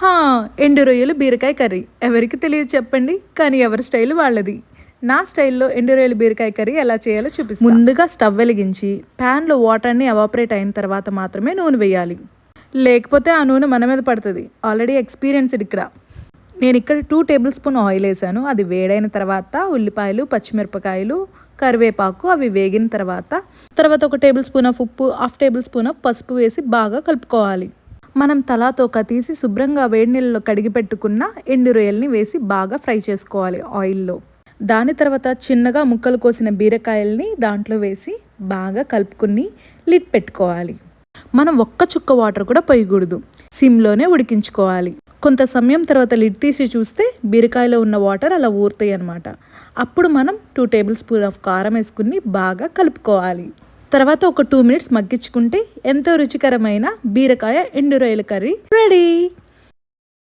హా ఎండు రొయ్యలు బీరకాయ కర్రీ. ఎవరికి తెలియదు చెప్పండి కానీ ఎవరి స్టైల్ వాళ్ళది. నా స్టైల్లో ఎండు రొయ్యలు బీరకాయ కర్రీ ఎలా చేయాలో చూపిస్తాను ముందుగా స్టవ్ వెలిగించి ప్యాన్లో వాటర్ని ఎవాపరేట్ అయిన తర్వాత మాత్రమే నూనె వేయాలి. లేకపోతే ఆ నూనె మన మీద పడుతుంది. ఆల్రెడీ ఎక్స్పీరియన్స్డ్ ఇక్కడ నేను ఇక్కడ టూ టేబుల్ స్పూన్ ఆయిల్ వేసాను. అది వేడైన తర్వాత ఉల్లిపాయలు పచ్చిమిరపకాయలు కరివేపాకు అవి వేగిన తర్వాత తర్వాత ఒక టేబుల్ స్పూన్ ఆఫ్ ఉప్పు హాఫ్ టేబుల్ స్పూన్ ఆఫ్ పసుపు వేసి బాగా కలుపుకోవాలి. మనం తలా తోక తీసి శుభ్రంగా వేడి నీళ్ళలో కడిగి పెట్టుకున్న ఎండు రొయ్యల్ని వేసి బాగా ఫ్రై చేసుకోవాలి ఆయిల్లో. దాని తర్వాత చిన్నగా ముక్కలు కోసిన బీరకాయల్ని దాంట్లో వేసి బాగా కలుపుకుని లిడ్ పెట్టుకోవాలి. మనం ఒక్క చుక్క వాటర్ కూడా పోయకూడదు. సిమ్లోనే ఉడికించుకోవాలి. కొంత సమయం తర్వాత లిడ్ తీసి చూస్తే బీరకాయలో ఉన్న వాటర్ అలా ఊరుతాయి అన్నమాట అప్పుడు మనం టూ టేబుల్ స్పూన్ ఆఫ్ కారం వేసుకుని బాగా కలుపుకోవాలి. తర్వాత ఒక టూ మినిట్స్ మగ్గించుకుంటే ఎంతో రుచికరమైన బీరకాయ ఎండు రొయ్యల కర్రీ. రెడీ